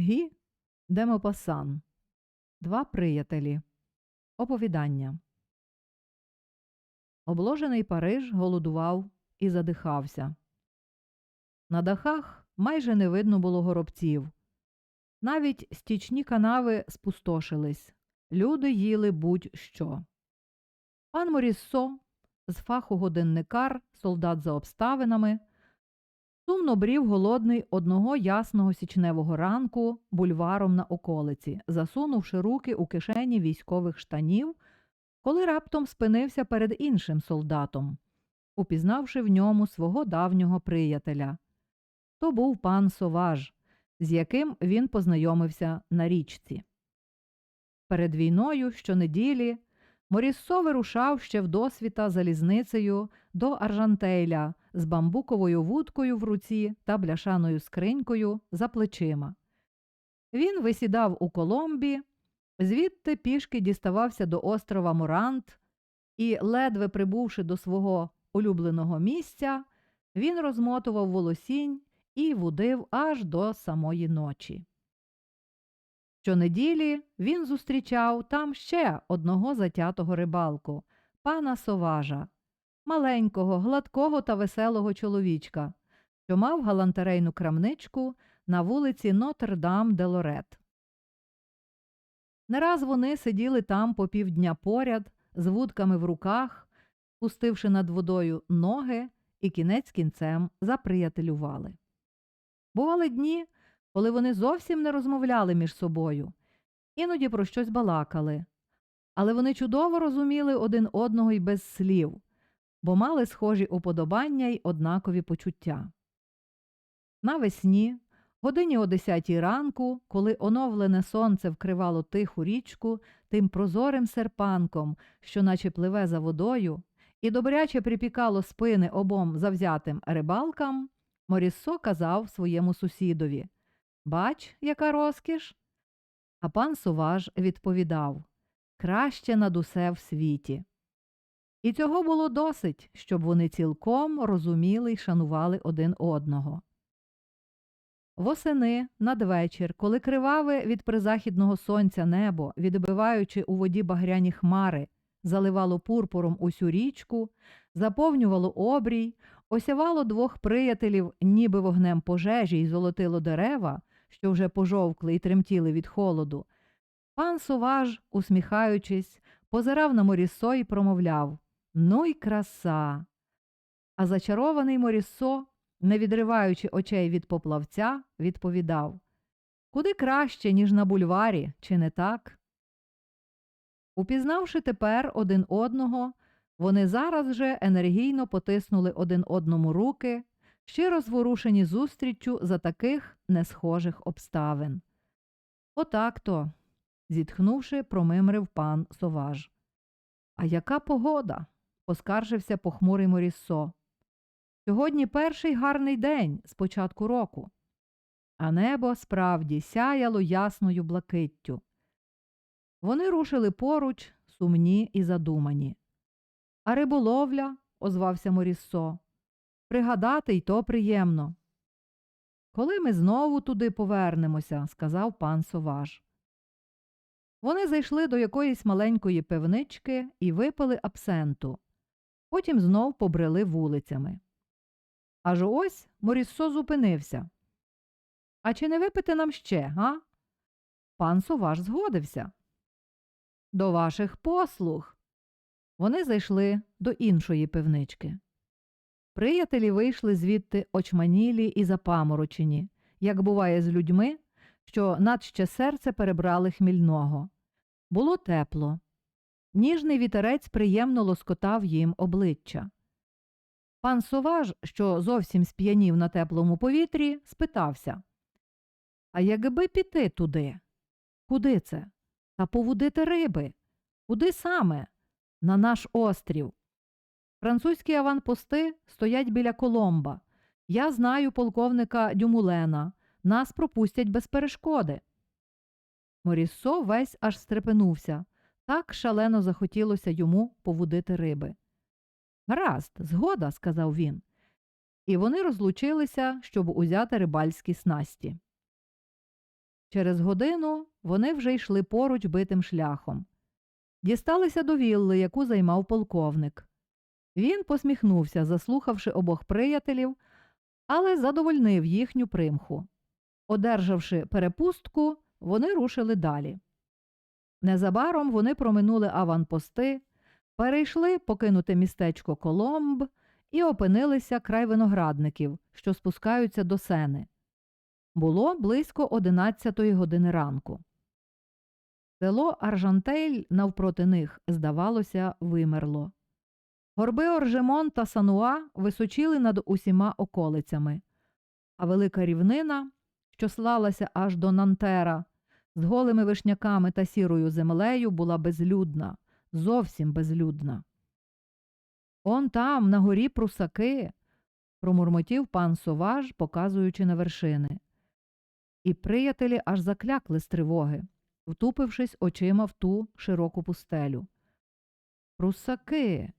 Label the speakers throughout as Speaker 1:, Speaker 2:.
Speaker 1: Гі де Мопасан. Два приятелі. Оповідання. Обложений Париж голодував і задихався. На дахах майже не видно було горобців. Навіть стічні канави спустошились. Люди їли будь-що. Пан Моріссо, з фаху годинникар, солдат за обставинами, сумно брів голодний одного ясного січневого ранку бульваром на околиці, засунувши руки у кишені військових штанів, коли раптом спинився перед іншим солдатом, упізнавши в ньому свого давнього приятеля. То був пан Соваж, з яким він познайомився на річці. Перед війною щонеділі Моріссо вирушав ще вдосвіта залізницею до Аржантейля з бамбуковою вудкою в руці та бляшаною скринькою за плечима. Він висідав у Коломбі, звідти пішки діставався до острова Морант і, ледве прибувши до свого улюбленого місця, він розмотував волосінь і вудив аж до самої ночі. Щонеділі він зустрічав там ще одного затятого рибалку, пана Соважа, маленького, гладкого та веселого чоловічка, що мав галантерейну крамничку на вулиці Нотр-Дам де Лорет. Не раз вони сиділи там по півдня поряд, з вудками в руках, пустивши над водою ноги і кінець кінцем заприятелювали. Бували дні, коли вони зовсім не розмовляли між собою, іноді про щось балакали, але вони чудово розуміли один одного й без слів, бо мали схожі уподобання й однакові почуття. Навесні, годині о десятій ранку, коли оновлене сонце вкривало тиху річку тим прозорим серпанком, що наче пливе за водою, і добряче припікало спини обом завзятим рибалкам, Моріссо казав своєму сусідові Бач, яка розкіш. А пан Суваж відповідав Краще над усе в світі. І цього було досить, щоб вони цілком розуміли й шанували один одного. Восени надвечір, коли криваве від призахідного сонця небо, відбиваючи у воді багряні хмари, заливало пурпуром усю річку, заповнювало обрій, осявало двох приятелів, ніби вогнем пожежі й золотило дерева, що вже пожовкли й тремтіли від холоду. Пан Суваж, усміхаючись, позирав на Моріссо і промовляв Ну й краса. А зачарований Моріссо, не відриваючи очей від поплавця, відповідав Куди краще, ніж на бульварі, чи не так? Упізнавши тепер один одного, вони зараз же енергійно потиснули один одному руки, щиро зворушені зустріччю за таких несхожих обставин. Отак то, зітхнувши, промимрив пан Соваж. А яка погода? Поскаржився похмурий Моріссо. Сьогодні перший гарний день з початку року, а небо справді сяяло ясною блакиттю. Вони рушили поруч, сумні і задумані. А риболовля, озвався Моріссо, пригадати й то приємно. Коли ми знову туди повернемося, сказав пан Соваж. Вони зайшли до якоїсь маленької пивнички і випили абсенту, потім знов побрели вулицями. Аж ось Моріссо зупинився. А чи не випити нам ще, га? Пан Соваж згодився. До ваших послуг. Вони зайшли до іншої пивнички. Приятелі вийшли звідти очманілі і запаморочені, як буває з людьми, що надще серце перебрали хмільного. Було тепло. Ніжний вітерець приємно лоскотав їм обличчя. Пан Соваж, що зовсім сп'янів на теплому повітрі, спитався А якби піти туди? Куди це? Та повудити риби. Куди саме? На наш острів. Французькі аванпости стоять біля Коломба. Я знаю полковника Дюмулена. Нас пропустять без перешкоди. Моріссо весь аж стрепенувся. Так шалено захотілося йому повудити риби. Гаразд, згода, сказав він. І вони розлучилися, щоб узяти рибальські снасті. Через годину вони вже йшли поруч битим шляхом. Дісталися до вілли, яку займав полковник. Він посміхнувся, заслухавши обох приятелів, але задовольнив їхню примху. Одержавши перепустку, вони рушили далі. Незабаром вони проминули аванпости, перейшли покинуте містечко Коломб і опинилися край виноградників, що спускаються до сени. Було близько одинадцятої години ранку. Село Аржантейль навпроти них, здавалося, вимерло. Горби Оржемон та Сануа височили над усіма околицями, а велика рівнина, що слалася аж до Нантера, з голими вишняками та сірою землею, була безлюдна, зовсім безлюдна. Он там, на горі прусаки, промурмотів пан Соваж, показуючи на вершини. І приятелі аж заклякли з тривоги, втупившись очима в ту широку пустелю. Прусаки.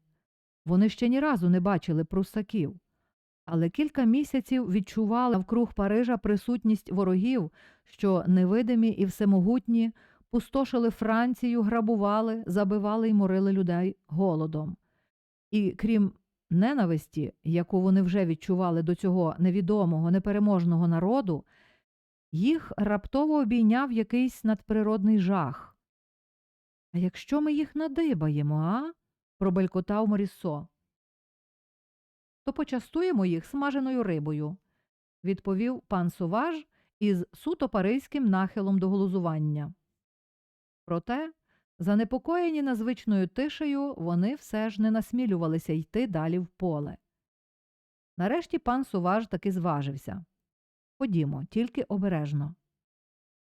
Speaker 1: Вони ще ні разу не бачили прусаків, але кілька місяців відчували навкруг Парижа присутність ворогів, що невидимі і всемогутні пустошили Францію, грабували, забивали й морили людей голодом. І крім ненависті, яку вони вже відчували до цього невідомого, непереможного народу, їх раптово обійняв якийсь надприродний жах. А якщо ми їх надибаємо, а? пробелькотав Морісо. То почастуємо їх смаженою рибою, відповів пан Суваж із суто паризьким нахилом до глузування. Проте, занепокоєні незвичною тишею, вони все ж не насмілювалися йти далі в поле. Нарешті пан Суваж таки зважився. Ходімо, тільки обережно.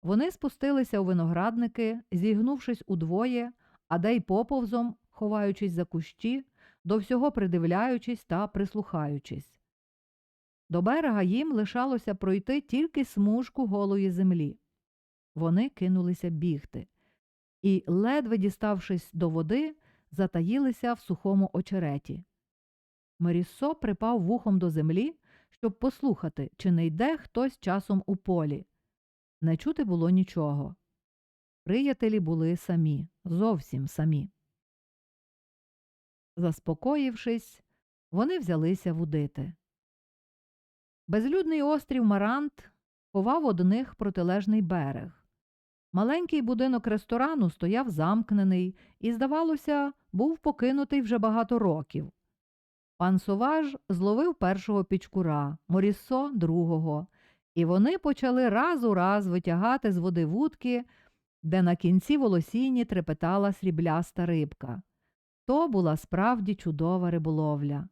Speaker 1: Вони спустилися у виноградники, зігнувшись удвоє, а де й поповзом, ховаючись за кущі, до всього придивляючись та прислухаючись. До берега їм лишалося пройти тільки смужку голої землі. Вони кинулися бігти і, ледве діставшись до води, затаїлися в сухому очереті. Меріссо припав вухом до землі, щоб послухати, чи не йде хтось часом у полі. Не чути було нічого. Приятелі були самі, зовсім самі. Заспокоївшись, вони взялися вудити. Безлюдний острів Марант ховав од них протилежний берег. Маленький будинок ресторану стояв замкнений і, здавалося, був покинутий вже багато років. Пан Соваж зловив першого пічкура, Моріссо другого, і вони почали раз у раз витягати з води вудки, де на кінці волосіні трепетала срібляста рибка. То була справді чудова риболовля.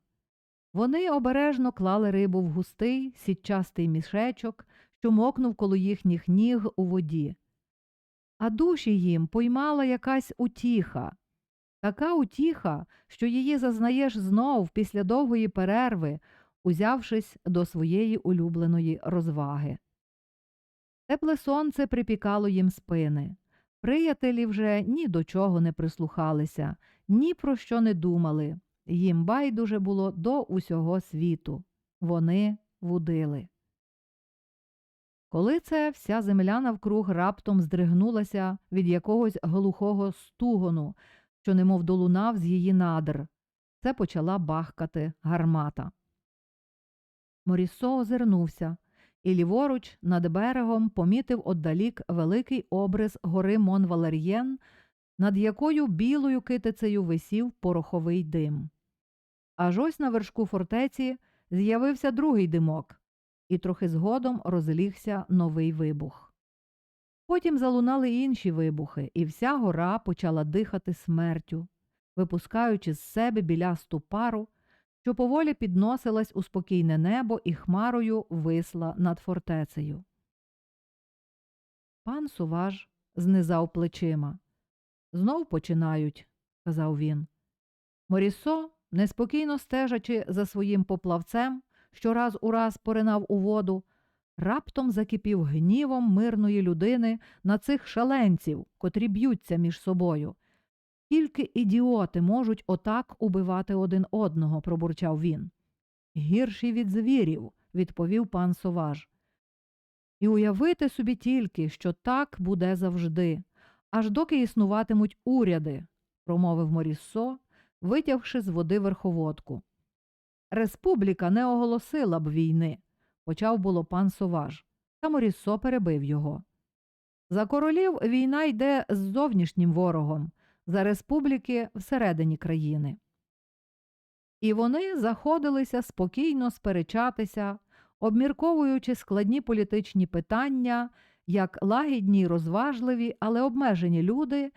Speaker 1: Вони обережно клали рибу в густий, сітчастий мішечок, що мокнув коло їхніх ніг у воді. А душі їм поймала якась утіха. Така утіха, що її зазнаєш знов після довгої перерви, узявшись до своєї улюбленої розваги. Тепле сонце припікало їм спини. Приятелі вже ні до чого не прислухалися, ні про що не думали. Їм байдуже було до усього світу. Вони вудили. Коли це вся земля навкруг раптом здригнулася від якогось глухого стугону, що немов долунав з її надр, це почала бахкати гармата. Морісо озирнувся і ліворуч над берегом помітив отдалік великий обрис гори Монвалер'єн, над якою білою китицею висів пороховий дим. Аж ось на вершку фортеці з'явився другий димок, і трохи згодом розлігся новий вибух. Потім залунали інші вибухи, і вся гора почала дихати смертю, випускаючи з себе білясту пару, що поволі підносилась у спокійне небо і хмарою висла над фортецею. Пан Суваж знизав плечима. Знов починають, казав він. Морісо, неспокійно стежачи за своїм поплавцем, що раз у раз поринав у воду, раптом закипів гнівом мирної людини на цих шаленців, котрі б'ються між собою. Тільки ідіоти можуть отак убивати один одного, пробурчав він. Гірші від звірів, відповів пан Соваж. І уявити собі тільки, що так буде завжди, аж доки існуватимуть уряди, промовив Моріссо, витягши з води верховодку. Республіка не оголосила б війни, почав було пан Соваж, та Моріссо перебив його. За королів війна йде з зовнішнім ворогом, за республіки всередині країни. І вони заходилися спокійно сперечатися, обмірковуючи складні політичні питання, як лагідні розважливі, але обмежені люди,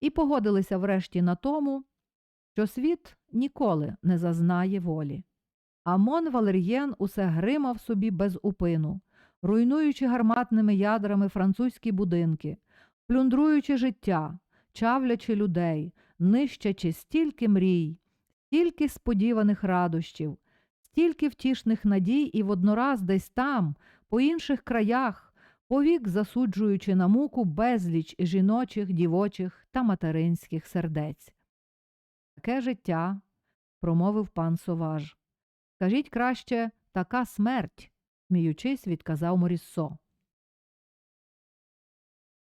Speaker 1: і погодилися врешті на тому, що світ ніколи не зазнає волі. Амон Валер'єн усе гримав собі без упину, руйнуючи гарматними ядрами французькі будинки, плюндруючи життя, чавлячи людей, нищачи стільки мрій, стільки сподіваних радощів, стільки втішних надій і воднораз десь там, по інших краях, повік засуджуючи на муку безліч жіночих, дівочих та материнських сердець. Таке життя, промовив пан Соваж. Скажіть краще, така смерть, сміючись, відказав Моріссо.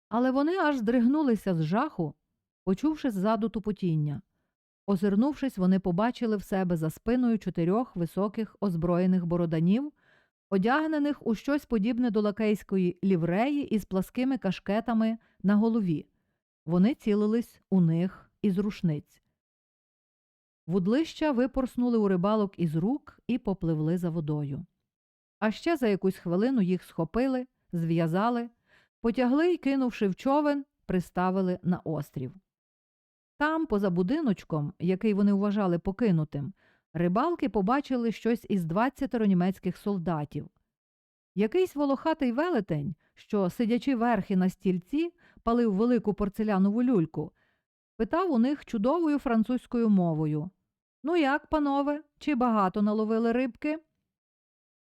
Speaker 1: Але вони аж здригнулися з жаху, почувши ззаду тупотіння. Озирнувшись, вони побачили в себе за спиною чотирьох високих озброєних бороданів, одягнених у щось подібне до лакейської лівреї із пласкими кашкетами на голові. Вони цілились у них із рушниць. Вудлища випорснули у рибалок із рук і попливли за водою. А ще за якусь хвилину їх схопили, зв'язали, потягли й, кинувши в човен, приставили на острів. Там, поза будиночком, який вони вважали покинутим, рибалки побачили щось із двадцятеро німецьких солдатів. Якийсь волохатий велетень, що, сидячи верхи на стільці, палив велику порцелянову люльку, питав у них чудовою французькою мовою Ну як, панове, чи багато наловили рибки?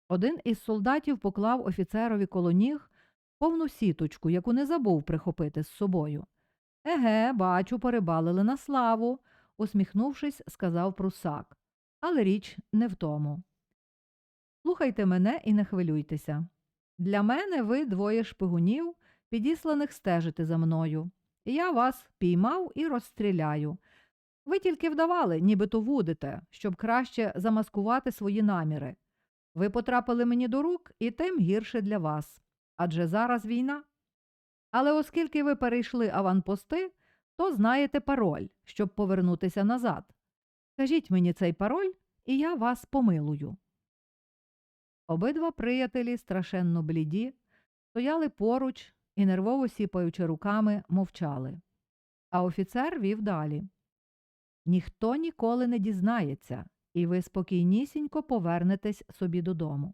Speaker 1: Один із солдатів поклав офіцерові коло ніг повну сіточку, яку не забув прихопити з собою. Еге, бачу, порибалили на славу, усміхнувшись, сказав прусак. Але річ не в тому. Слухайте мене і не хвилюйтеся. Для мене ви двоє шпигунів, підісланих стежити за мною. Я вас піймав і розстріляю. Ви тільки вдавали, нібито вудите, щоб краще замаскувати свої наміри. Ви потрапили мені до рук, і тим гірше для вас. Адже зараз війна. Але оскільки ви перейшли аванпости, то знаєте пароль, щоб повернутися назад. Скажіть мені цей пароль, і я вас помилую. Обидва приятелі, страшенно бліді, стояли поруч і, нервово сіпаючи руками, мовчали. А офіцер вів далі. Ніхто ніколи не дізнається, і ви спокійнісінько повернетесь собі додому.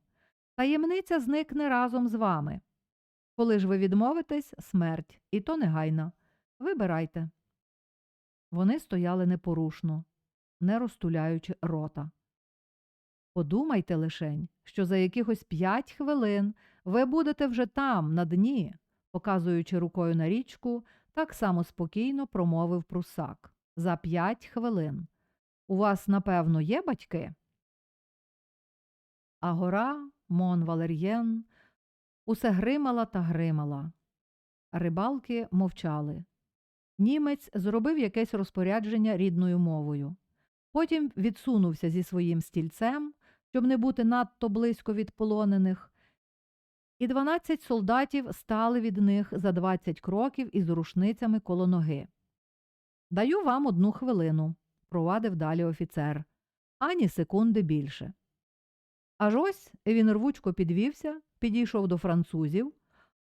Speaker 1: Таємниця зникне разом з вами. Коли ж ви відмовитесь, смерть, і то негайно. Вибирайте. Вони стояли непорушно, не розтуляючи рота. Подумайте лишень, що за якихось п'ять хвилин ви будете вже там, на дні, показуючи рукою на річку, так само спокійно промовив прусак. За п'ять хвилин. У вас, напевно, є батьки? А гора, Мон Валер'єн, усе гримала та гримала. Рибалки мовчали. Німець зробив якесь розпорядження рідною мовою. Потім відсунувся зі своїм стільцем, щоб не бути надто близько від полонених, і дванадцять солдатів стали від них за двадцять кроків із рушницями коло ноги. Даю вам одну хвилину, провадив далі офіцер, ані секунди більше. Аж ось він рвучко підвівся, підійшов до французів,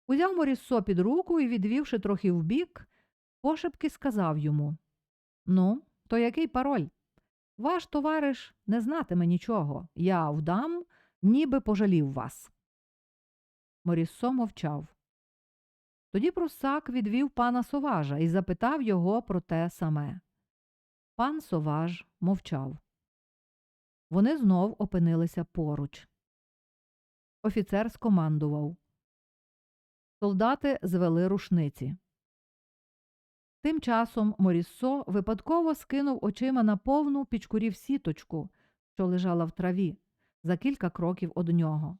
Speaker 1: узяв Моріссо під руку і, відвівши трохи вбік, пошепки сказав йому Ну, то який пароль? Ваш товариш не знатиме нічого. Я вдам, ніби пожалів вас. Моріссо мовчав. Тоді прусак відвів пана Соважа і запитав його про те саме. Пан Соваж мовчав. Вони знов опинилися поруч. Офіцер скомандував. Солдати звели рушниці. Тим часом Моріссо випадково скинув очима на повну пічкурів сіточку, що лежала в траві, за кілька кроків од нього.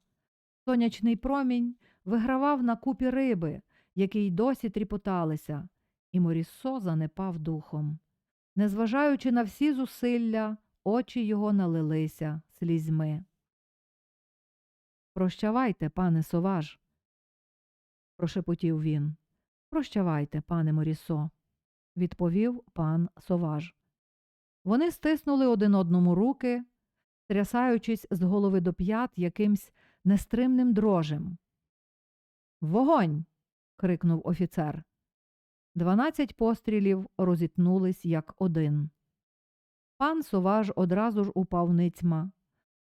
Speaker 1: Сонячний промінь вигравав на купі риби, які й досі тріпоталися, і Моріссо занепав духом. Незважаючи на всі зусилля, очі його налилися слізьми. Прощавайте, пане Соваж, прошепотів він. Прощавайте, пане Морісо, відповів пан Соваж. Вони стиснули один одному руки, трясаючись з голови до п'ят якимсь нестримним дрожем. Вогонь. крикнув офіцер. Дванадцять пострілів розітнулись як один. Пан Соваж одразу ж упав ницьма.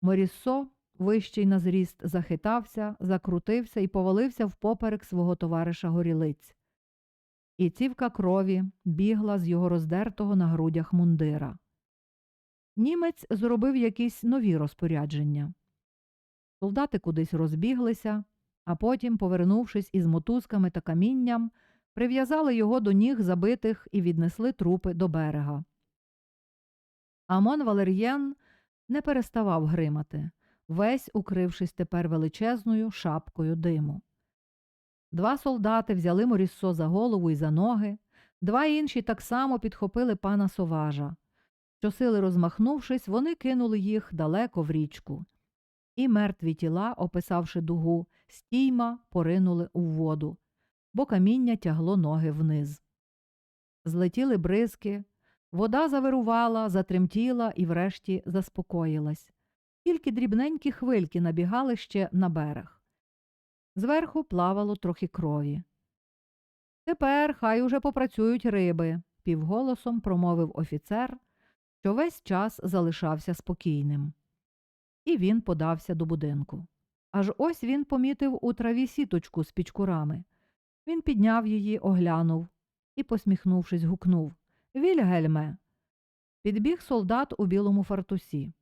Speaker 1: Моріссо, вищий на зріст, захитався, закрутився і повалився впоперек свого товариша горілиць. І цівка крові бігла з його роздертого на грудях мундира. Німець зробив якісь нові розпорядження. Солдати кудись розбіглися, а потім, повернувшись із мотузками та камінням, прив'язали його до ніг забитих і віднесли трупи до берега. Амон Валер'єн не переставав гримати, весь укрившись тепер величезною шапкою диму. Два солдати взяли Моріссо за голову і за ноги, два інші так само підхопили пана Соважа. Щосили розмахнувшись, вони кинули їх далеко в річку. І мертві тіла, описавши дугу, стійма поринули у воду, бо каміння тягло ноги вниз. Злетіли бризки, вода завирувала, затремтіла і врешті заспокоїлась. Тільки дрібненькі хвильки набігали ще на берег. Зверху плавало трохи крові. Тепер хай уже попрацюють риби, півголосом промовив офіцер, що весь час залишався спокійним. І він подався до будинку. Аж ось він помітив у траві сіточку з пічкурами. Він підняв її, оглянув і, посміхнувшись, гукнув Вільгельме. Підбіг солдат у білому фартусі.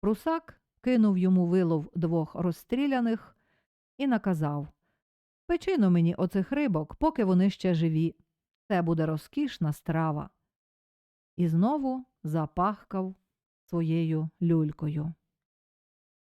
Speaker 1: Прусак кинув йому вилов двох розстріляних і наказав Печину мені оцих рибок, поки вони ще живі. Це буде розкішна страва. І знову запахкав своєю люлькою.